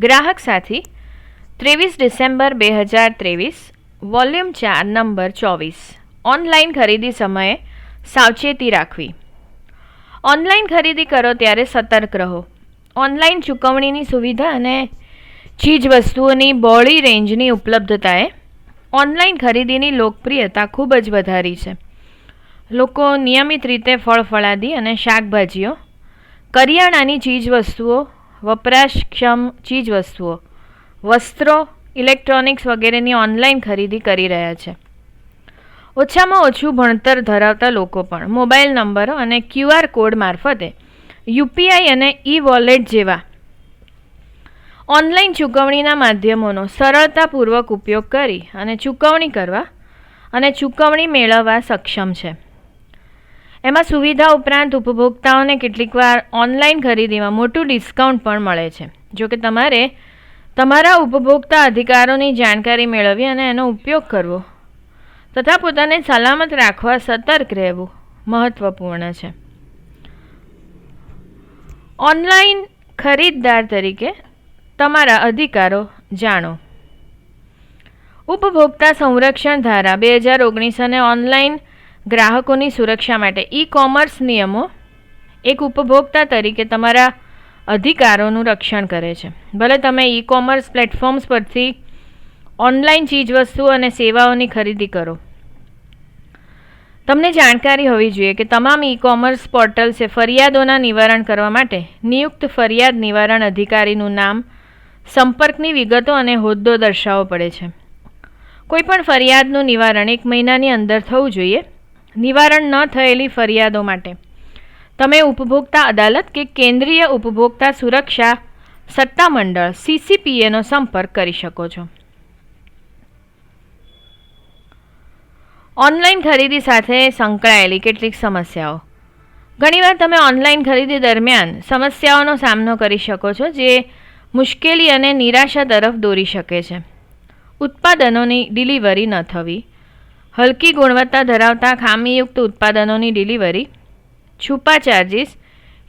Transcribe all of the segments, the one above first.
ગ્રાહક સાથી, ત્રેવીસ ડિસેમ્બર બે હજાર ત્રેવીસ, વોલ્યુમ ચાર, નંબર ચોવીસ. ઓનલાઈન ખરીદી સમયે સાવચેતી રાખવી. ઓનલાઈન ખરીદી કરો ત્યારે સતર્ક રહો. ઓનલાઈન ચૂકવણીની સુવિધા અને ચીજ વસ્તુઓની બહોળી રેન્જની ઉપલબ્ધતાએ ઓનલાઈન ખરીદીની લોકપ્રિયતા ખૂબ જ વધારી છે. લોકો નિયમિત રીતે ફળ, ફળાદી અને શાકભાજીઓ, કરિયાણાની ચીજ વસ્તુઓ વપરાશક્ષમ ચીજ વસ્તુઓ વસ્ત્રો, ઇલેક્ટ્રોનિક્સ વગેરેની ઓનલાઈન ખરીદી કરી રહ્યા છે. ઓછામાં ઓછું ભણતર ધરાવતા લોકો પણ મોબાઈલ નંબરો અને ક્યુઆર કોડ મારફતે યુપીઆઈ અને ઈ વોલેટ જેવા ઓનલાઈન ચૂકવણીના માધ્યમોનો સરળતાપૂર્વક ઉપયોગ કરી અને ચૂકવણી કરવા અને ચૂકવણી મેળવવા સક્ષમ છે. એમાં સુવિધા ઉપરાંત ઉપભોક્તાઓને કેટલીકવાર ઓનલાઈન ખરીદીમાં મોટું ડિસ્કાઉન્ટ પણ મળે છે. જો કે તમારે તમારા ઉપભોક્તા અધિકારોની જાણકારી મેળવવી અને એનો ઉપયોગ કરવો તથા પોતાને સલામત રાખવા સતર્ક રહેવું મહત્ત્વપૂર્ણ છે. ઓનલાઈન ખરીદદાર તરીકે તમારા અધિકારો જાણો. ઉપભોક્તા સંરક્ષણ ધારા બે હજાર ઓગણીસ અને ઓનલાઈન ગ્રાહકોની સુરક્ષા માટે. ઈ કોમર્સ નિયમો એક ઉપભોક્તા તરીકે તમારા અધિકારોનું રક્ષણ કરે છે. ભલે તમે ઈ કોમર્સ પ્લેટફોર્મ્સ પરથી ઓનલાઈન ચીજવસ્તુઓ અને સેવાઓની ખરીદી કરો. તમને જાણકારી હોવી જોઈએ કે તમામ ઈ કોમર્સ પોર્ટલ્સે ફરિયાદોના નિવારણ કરવા માટે નિયુક્ત ફરિયાદ નિવારણ અધિકારીનું નામ, સંપર્કની વિગતો અને હોદ્દો દર્શાવવો પડે છે. કોઈપણ ફરિયાદનું નિવારણ એક મહિનાની અંદર થવું જોઈએ. નિવારણ ન થયેલી ફરિયાદો માટે. તમે ઉપભોક્તા અદાલત કે કેન્દ્રીય ઉપભોક્તા સુરક્ષા સત્તામંડળ સીસીપીએનો સંપર્ક કરી શકો છો. ઓનલાઈન ખરીદી સાથે સંકળાયેલી કેટલીક સમસ્યાઓ. ઘણીવાર તમે ઓનલાઈન ખરીદી દરમિયાન સમસ્યાઓનો સામનો કરી શકો છો જે મુશ્કેલી અને નિરાશા તરફ દોરી શકે છે. ઉત્પાદનોની ડિલિવરી ન થવી હલકી ગુણવત્તા ધરાવતા ખામીયુક્ત ઉત્પાદનોની delivery, છુપા charges,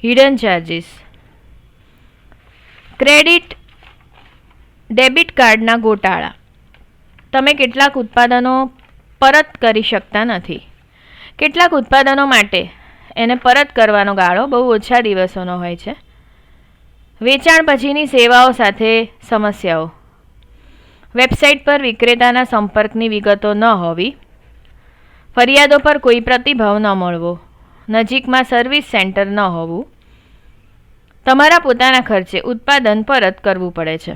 hidden charges. Credit, debit કાર્ડના ગોટાળા. તમે કેટલાક ઉત્પાદનો પરત કરી શકતા નથી. કેટલાક ઉત્પાદનો માટે એને પરત કરવાનો ગાળો બહુ ઓછા દિવસોનો હોય છે. વેચાણ પછીની સેવાઓ સાથે સમસ્યાઓ. વેબસાઇટ પર વિક્રેતાના સંપર્કની વિગતો ન હોવી ફરિયાદો પર કોઈ પ્રતિભાવ ન મળવો. નજીકમાં સર્વિસ સેન્ટર ન હોવું. તમારા પોતાના ખર્ચે ઉત્પાદન પરત કરવું પડે છે.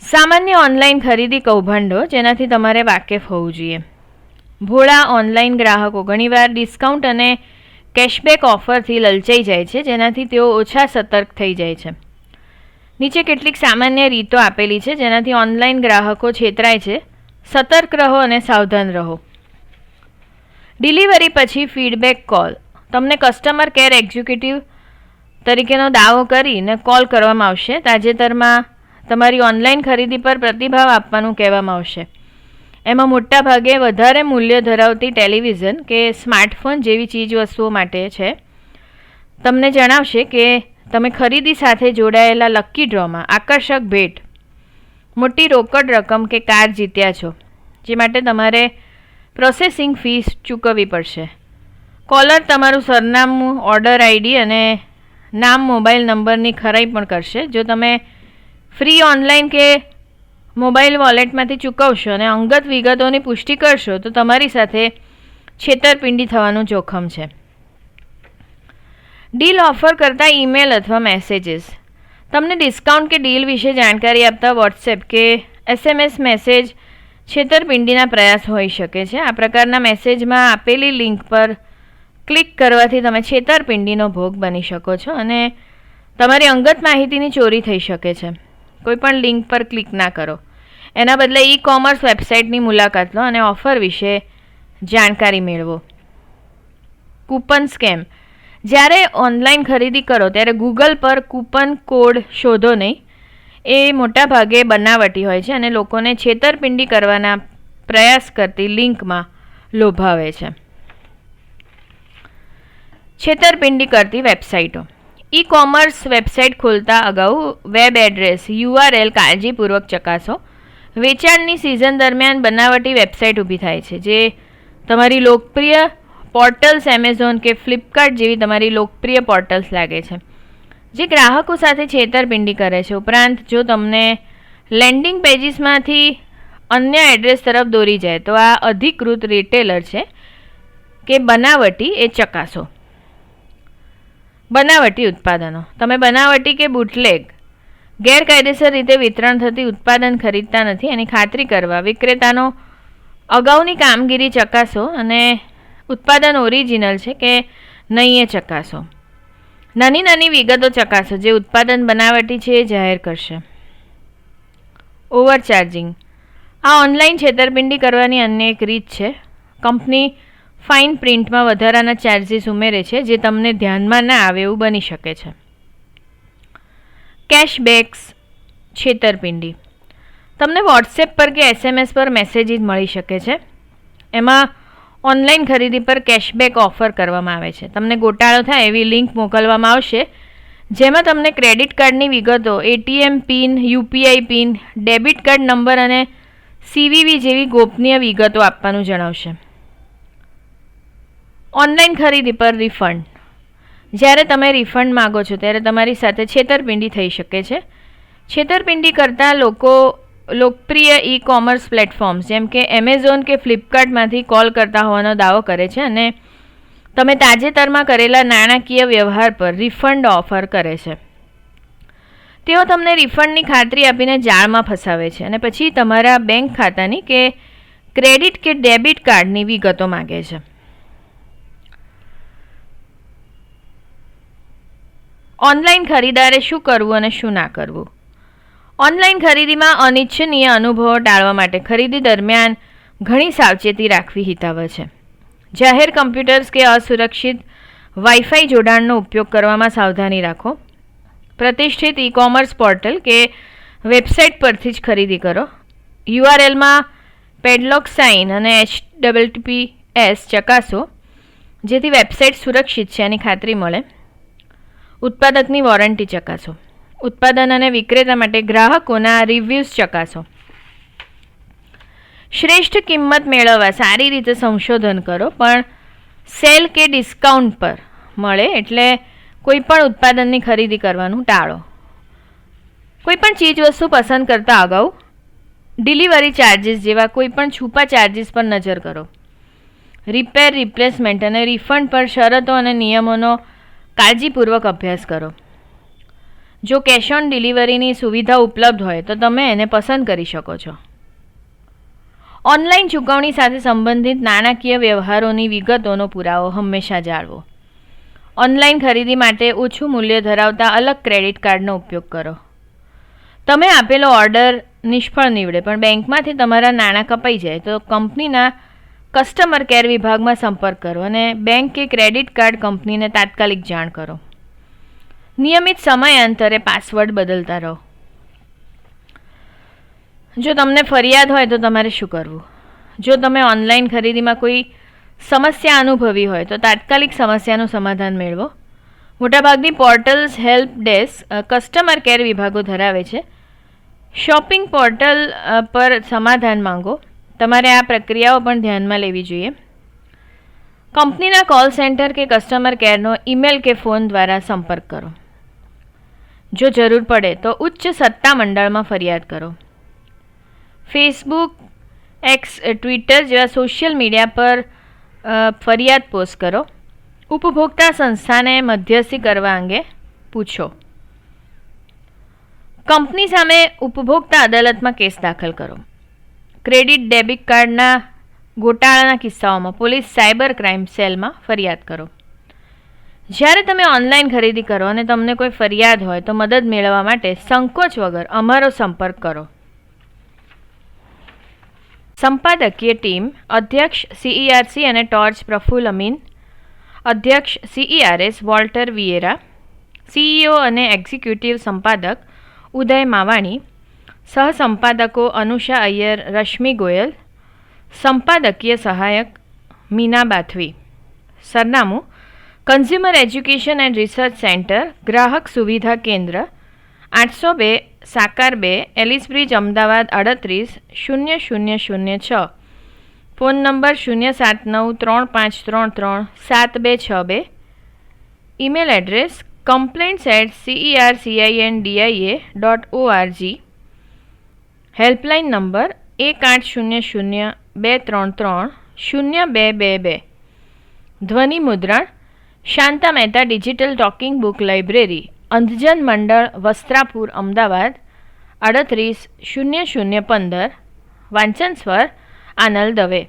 સામાન્ય ઓનલાઈન ખરીદી કૌભાંડો જેનાથી તમારે વાકેફ હોવું જોઈએ. ભોળા ઓનલાઈન ગ્રાહકો ઘણીવાર ડિસ્કાઉન્ટ અને કેશબેક ઓફરથી લલચાઈ જાય છે, જેનાથી તેઓ ઓછા સતર્ક થઈ જાય છે. નીચે કેટલીક સામાન્ય રીતો આપેલી છે, જેનાથી ઓનલાઈન ગ્રાહકો છેતરાય છે. સતર્ક રહો અને સાવધાન રહો. ડિલિવરી પછી ફીડબેક કોલ. તમને કસ્ટમર કેર એક્ઝિક્યુટિવ તરીકેનો દાવો કરીને કોલ કરવામાં આવશે. તાજેતરમાં તમારી ઓનલાઈન ખરીદી પર પ્રતિભાવ આપવાનું કહેવામાં આવશે. એમાં મોટા ભાગે વધારે મૂલ્ય ધરાવતી ટેલિવિઝન કે સ્માર્ટફોન જેવી ચીજ વસ્તુઓ માટે છે. તમને જણાવશે કે તમે ખરીદી સાથે જોડાયેલા લક્કી ડ્રોમાં આકર્ષક ભેટ મોટી રોકડ રકમ કે કાર જીત્યા છો, જે માટે તમારે પ્રોસેસિંગ ફીસ ચૂકવવી પડશે. કોલર તમારું સરનામું ઓર્ડર આઈડી અને નામ મોબાઈલ નંબરની ખરાઈ પણ કરશે. જો તમે ફ્રી ઓનલાઈન કે મોબાઈલ વોલેટમાંથી ચૂકવશો અને અંગત વિગતોની પુષ્ટિ કરશો, તો તમારી સાથે છેતરપિંડી થવાનું જોખમ છે. ડીલ ઓફર કરતાં ઈમેલ અથવા મેસેજીસ તમને ડિસ્કાઉન્ટ કે ડીલ વિશે જાણકારી આપતા વોટ્સએપ કે એસએમએસ મેસેજ છેતરપિંડીના પ્રયાસ હોઈ શકે છે. આ પ્રકારના મેસેજમાં આપેલી લિંક પર ક્લિક કરવાથી તમે છેતરપિંડીનો ભોગ બની શકો છો અને તમારી અંગત માહિતીની ચોરી થઈ શકે છે. કોઈપણ લિંક પર ક્લિક ના કરો. એના બદલે ઈ કોમર્સ વેબસાઇટની મુલાકાત લો અને ઓફર વિશે જાણકારી મેળવો. કૂપન સ્કેમ જ્યારે ઓનલાઈન ખરીદી કરો, ત્યારે ગૂગલ પર કૂપન કોડ શોધો નહીં. એ મોટાભાગે બનાવટી હોય છે અને લોકોને છેતરપિંડી કરવાના પ્રયાસ કરતી લિંકમાં લોભાવે છે. છેતરપિંડી કરતી વેબસાઇટો. ઈ કોમર્સ વેબસાઇટ ખોલતા અગાઉ વેબ એડ્રેસ યુઆરએલ કાળજીપૂર્વક ચકાસો. વેચાણની સિઝન દરમિયાન બનાવટી વેબસાઇટ ઊભી થાય છે, જે તમારી લોકપ્રિય પોર્ટલ્સ એમેઝોન કે ફ્લિપકાર્ટ જેવી તમારી લોકપ્રિય પોર્ટલ્સ લાગે છે. જે ગ્રાહકો સાથે છેતરપિંડી કરે છે. ઉપરાંત જો તમને લેન્ડિંગ પેજીસમાંથી અન્ય એડ્રેસ તરફ દોરી જાય, તો આ અધિકૃત રિટેલર છે કે બનાવટી એ ચકાસો. બનાવટી ઉત્પાદનો. તમે બનાવટી કે બુટલેગ ગેરકાયદેસર રીતે વિતરણ થતી ઉત્પાદન ખરીદતા નથી, એની ખાતરી કરવા, વિક્રેતાનો અગાઉની કામગીરી ચકાસો અને ઉત્પાદન ઓરિજિનલ છે કે નહીં એ ચકાસો. નાની નાની વિગતો ચકાસો જે ઉત્પાદન બનાવટી છે એ જાહેર કરશે. ઓવરચાર્જિંગ આ ઓનલાઈન છેતરપિંડી કરવાની અન્ય એક રીત છે. કંપની ફાઇન પ્રિન્ટમાં વધારાના ચાર્જીસ ઉમેરે છે જે તમને ધ્યાનમાં ના આવે એવું બની શકે છે. કેશબેક્સ છેતરપિંડી. તમને વોટ્સએપ પર કે એસએમએસ પર મેસેજીસ મળી શકે છે. એમાં ઓનલાઈન ખરીદી પર કેશબેક ઓફર કરવામાં આવે છે. તમને ગોટાળો થાય એવી લિંક મોકલવામાં આવશે. જેમાં તમને ક્રેડિટ કાર્ડની વિગતો, ATM PIN, UPI PIN, debit card number અને સીવીવી જેવી ગોપનીય વિગતો આપવાનું જણાવશે. ઓનલાઈન ખરીદી પર રિફંડ. જ્યારે તમે રિફંડ માગો છો, ત્યારે તમારી સાથે છેતરપિંડી થઈ શકે છે. છેતરપિંડી કરતાં લોકો લોકપ્રિય ઈ કોમર્સ પ્લેટફોર્મ્સ જેમ કે એમેઝોન કે ફ્લિપકાર્ટમાંથી કોલ કરતા હોવાનો દાવો કરે છે અને તમે તાજેતરમાં કરેલા નાણાકીય વ્યવહાર પર રિફંડ ઓફર કરે છે. તેઓ તમને રિફંડની ખાતરી આપીને જાળમાં ફસાવે છે અને પછી તમારા બેંક ખાતાની કે ક્રેડિટ કે ડેબિટ કાર્ડની વિગતો માગે છે. ઓનલાઈન ખરીદારે શું કરવું અને શું ના કરવું? ઓનલાઈન ખરીદીમાં અનિચ્છનીય અનુભવો ટાળવા માટે ખરીદી દરમિયાન ઘણી સાવચેતી રાખવી હિતાવહ છે. જાહેર કમ્પ્યુટર્સ કે અસુરક્ષિત વાઈફાઈ જોડાણનો ઉપયોગ કરવામાં સાવધાની રાખો. પ્રતિષ્ઠિત ઈ કોમર્સ પોર્ટલ કે વેબસાઇટ પરથી જ ખરીદી કરો. યુઆરએલમાં પેડલોક સાઇન અને H double T P S ચકાસો, જેથી વેબસાઇટ સુરક્ષિત છે એની ખાતરી મળે. ઉત્પાદકની વોરંટી ચકાસો. ઉત્પાદન અને વિક્રેતા માટે ગ્રાહકોના રિવ્યૂઝ ચકાસો. શ્રેષ્ઠ કિંમત મેળવવા સારી રીતે સંશોધન કરો, પણ સેલ કે ડિસ્કાઉન્ટ પર મળે એટલે કોઈ પણ ઉત્પાદનની ખરીદી કરવાનું ટાળો. કોઈ પણ ચીજ વસ્તુ પસંદ કરતા અગાઉ ડિલિવરી ચાર્જિસ જેવા કોઈ પણ છૂપા ચાર્જિસ પર નજર કરો. રિપેર રિપ્લેસમેન્ટ અને રિફંડ પર શરતો અને નિયમોનો કાળજીપૂર્વક અભ્યાસ કરો. જો કેશ ઓન ડિલિવરીની સુવિધા ઉપલબ્ધ હોય, તો તમે એને પસંદ કરી શકો છો. ઓનલાઈન ચૂકવણી સાથે સંબંધિત નાણાકીય વ્યવહારોની વિગતોનો પુરાવો હંમેશા જાળવો. ઓનલાઈન ખરીદી માટે ઓછું મૂલ્ય ધરાવતા અલગ ક્રેડિટ કાર્ડનો ઉપયોગ કરો. તમે આપેલો ઓર્ડર નિષ્ફળ નીવડે, પણ બેંકમાંથી તમારા નાણાં કપાઈ જાય, તો કંપનીના કસ્ટમર કેર વિભાગમાં સંપર્ક કરો અને બેંક કે ક્રેડિટ કાર્ડ કંપનીને તાત્કાલિક જાણ કરો. નિયમિત સમયાંતરે પાસવર્ડ બદલતા રહો. જો તમને ફરિયાદ હોય તો તમારે શું કરવું? જો તમે ઓનલાઈન ખરીદીમાં કોઈ સમસ્યા અનુભવી હોય તો તાત્કાલિક સમસ્યાનું સમાધાન મેળવો. મોટાભાગની portals help desk customer care વિભાગો ધરાવે છે. શોપિંગ પોર્ટલ પર સમાધાન માંગો. તમારે આ પ્રક્રિયાઓ પણ ધ્યાનમાં લેવી જોઈએ. કંપનીના કોલ સેન્ટર કે કસ્ટમર કેરનો ઈમેલ કે ફોન દ્વારા સંપર્ક કરો. જો જરૂર પડે તો ઉચ્ચ સત્તા મંડળમાં ફરિયાદ કરો. ફેસબુક એક્સ ટ્વિટર જેવા સોશિયલ મીડિયા પર ફરિયાદ પોસ્ટ કરો. ઉપભોક્તા સંસ્થાને મધ્યસ્થી કરવા અંગે પૂછો. કંપની સામે ઉપભોક્તા અદાલતમાં કેસ દાખલ કરો. ક્રેડિટ, ડેબિટ કાર્ડના ગોટાળાના કિસ્સાઓમાં પોલીસ સાયબર ક્રાઇમ સેલમાં ફરિયાદ કરો. જ્યારે તમે ઓનલાઈન ખરીદી કરો અને તમને કોઈ ફરિયાદ હોય તો મદદ મેળવવા માટે સંકોચ વગર અમારો સંપર્ક કરો. સંપાદકીય ટીમ, અધ્યક્ષ સીઈઆરસી અને ટોર્ચ પ્રફુલ અમીન, અધ્યક્ષ સીઈઆરએસ વોલ્ટર વિયેરા સીઈઓ અને એક્ઝિક્યુટિવ સંપાદક ઉદય માવાણી, સહસંપાદકો અનુષા અય્યર રશ્મિ ગોયલ, સંપાદકીય સહાયક મીના બાથવી. સરનામું consumer education and research centre ગ્રાહક સુવિધા કેન્દ્ર આઠસો બે સાકાર બે એલિસ બ્રિજ અમદાવાદ અડત્રીસ શૂન્ય શૂન્ય શૂન્ય છ ફોન નંબર શૂન્ય સાત નવ ત્રણ પાંચ ત્રણ ત્રણ સાત બે છ બે email address complaints at CER CIN DIA dot ORG helpline number એક આઠ શૂન્ય શૂન્ય બે ત્રણ ત્રણ શૂન્ય બે બે બે ધ્વનિ મુદ્રણ Shanta Mehta digital talking book library, Andhjan Mandal, Vastrapur, Ahmedabad, આડત્રીસ, શૂન્ય શૂન્ય પંદર, વાંચન સ્વર આનલ દવે.